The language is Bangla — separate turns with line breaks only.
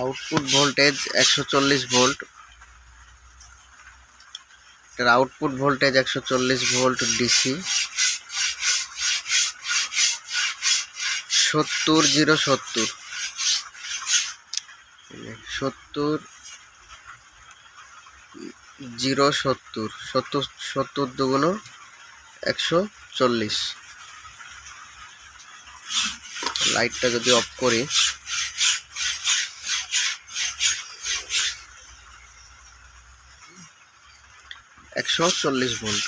আউটপুট ভোল্টেজ একশো চল্লিশ ভোল্ট। এটার আউটপুট ভোল্টেজ একশো চল্লিশ ভোল্ট ডিসি। সত্তর জিরো সত্তর। সত্তর জিরো সত্তর। সত্তর সত্তর দুগুণ একশো চল্লিশ। লাইটটা যদি অফ করি। একশো চল্লিশ ভোল্ট।